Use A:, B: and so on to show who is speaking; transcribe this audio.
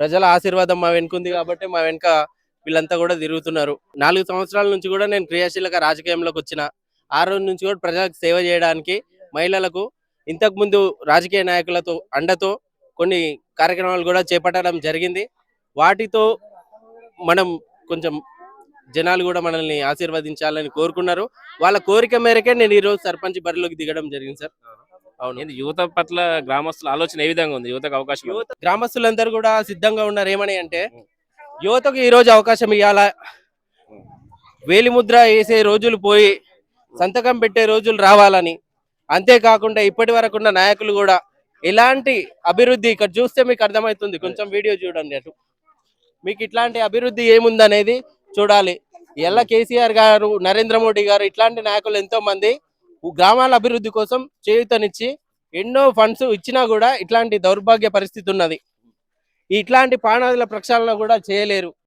A: ప్రజల ఆశీర్వాదం మా వెనుకుంది కాబట్టి మా వెనుక వీళ్ళంతా కూడా తిరుగుతున్నారు. నాలుగు సంవత్సరాల నుంచి కూడా నేను క్రియాశీలక రాజకీయంలోకి వచ్చిన. ఆ రోజు నుంచి కూడా ప్రజలకు సేవ చేయడానికి మహిళలకు ఇంతకు ముందు రాజకీయ నాయకులతో అండతో కొన్ని కార్యక్రమాలు కూడా చేపట్టడం జరిగింది. వాటితో మనం కొంచెం జనాలు కూడా మనల్ని ఆశీర్వదించాలని కోరుకున్నారు. వాళ్ళ కోరిక మేరకే నేను ఈ రోజు సర్పంచ్ బరిలోకి దిగడం జరిగింది సార్. అవును.
B: యువత పట్ల గ్రామస్తుల ఆలోచన ఏ విధంగా ఉంది? యువతకు అవకాశం
A: గ్రామస్తులందరూ కూడా సిద్ధంగా ఉన్నారు. ఏమని అంటే యువతకు ఈ రోజు అవకాశం ఇవ్వాలా వేలిముద్ర వేసే రోజులు పోయి సంతకం పెట్టే రోజులు రావాలని. అంతేకాకుండా ఇప్పటి వరకు ఉన్న నాయకులు కూడా ఎలాంటి అభివృద్ధి ఇక్కడ చూస్తే మీకు అర్థమవుతుంది. కొంచెం వీడియో చూడండి అటు. మీకు ఇట్లాంటి అభివృద్ధి ఏముందనేది చూడాలి. ఎల్ల కేసీఆర్ గారు నరేంద్ర మోడీ గారు ఇట్లాంటి నాయకులు ఎంతో మంది గ్రామాల అభివృద్ధి కోసం చేయూతనిచ్చి ఎన్నో ఫండ్స్ ఇచ్చినా కూడా ఇట్లాంటి దౌర్భాగ్య పరిస్థితి ఉన్నది. ఇట్లాంటి పానాదుల ప్రక్షాళన కూడా చేయలేరు.